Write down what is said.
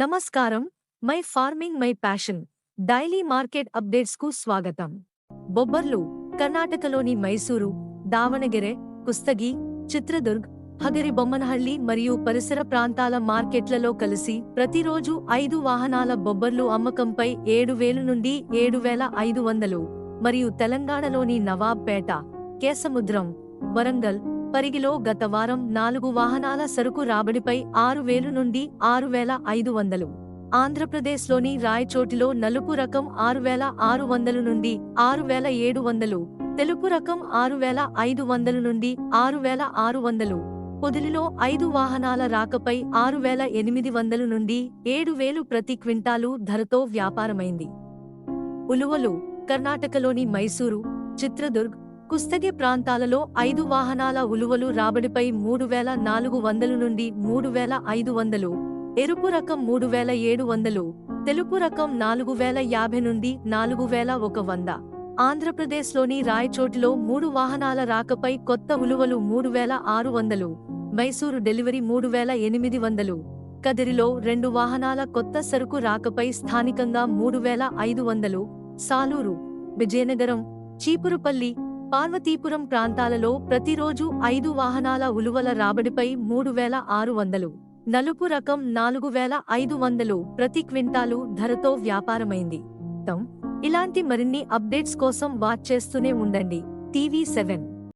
నమస్కారం. My farming my passion. Daily market అప్డేట్స్కు స్వాగతం. బొబ్బర్లు కర్ణాటకలోని మైసూరు దావణగెరె కుస్తగి చిత్రదుర్గ్ హగరి బొమ్మనహళ్ళి మరియు పరిసర ప్రాంతాల మార్కెట్లలో కలిసి ప్రతిరోజు ఐదు వాహనాల బొబ్బర్లు అమ్మకంపై ఏడు వేలు నుండి ఏడు వేల ఐదు వందలు. మరియు తెలంగాణలోని నవాబ్పేట కేసముద్రం వరంగల్ పరిగిలో గత వారం నాలుగు వాహనాల సరుకు రాబడిపై ఆరు వేలు నుండి ఆరు వేల ఐదు వందలు. ఆంధ్రప్రదేశ్లోని రాయచోటిలో నలుపు రకం ఆరు వేల ఆరు వందలు నుండి ఆరు వేల ఏడు వందలు. తెలుపు రకం ఆరు వేల ఐదు వందలు నుండి ఆరు వేల ఆరు వందలు. పొదిలిలో ఐదు వాహనాల రాకపై ఆరు వేల ఎనిమిది వందలు నుండి ఏడు వేలు ప్రతి క్వింటాలు ధరతో వ్యాపారమైంది. ఉలువలు కర్ణాటకలోని మైసూరు చిత్రదుర్గ్ కుస్తగి ప్రాంతాలలో ఐదు వాహనాల ఉలువలు రాబడిపై మూడు వేల నాలుగు వందలు నుండి మూడు వేల ఐదు వందలు ఎరుపు రకం మూడు వేల ఏడు వందలు తెలుపు రకం నాలుగు వేల యాభై నుండి నాలుగు వేల ఒక వంద. ఆంధ్రప్రదేశ్లోని రాయచోటిలో మూడు వాహనాల రాకపై కొత్త ఉలువలు మూడు వేల ఆరు వందలు మైసూరు డెలివరీ మూడు వేల ఎనిమిది వందలు కదిరిలో రెండు వాహనాల కొత్త సరుకు రాకపై స్థానికంగా మూడు వేల ఐదు వందలు సాలూరు విజయనగరం చీపురుపల్లి పార్వతీపురం ప్రాంతాలలో ప్రతిరోజు ఐదు వాహనాల ఉలువల రాబడిపై మూడు వేల ఆరు వందలు నలుపు రకం నాలుగు వేల ఐదు వందలు ప్రతి క్వింటాలు ధరతో వ్యాపారమైంది. ఇలాంటి మరిన్ని అప్డేట్స్ కోసం వాచ్ చేస్తూనే ఉండండి. TV seven.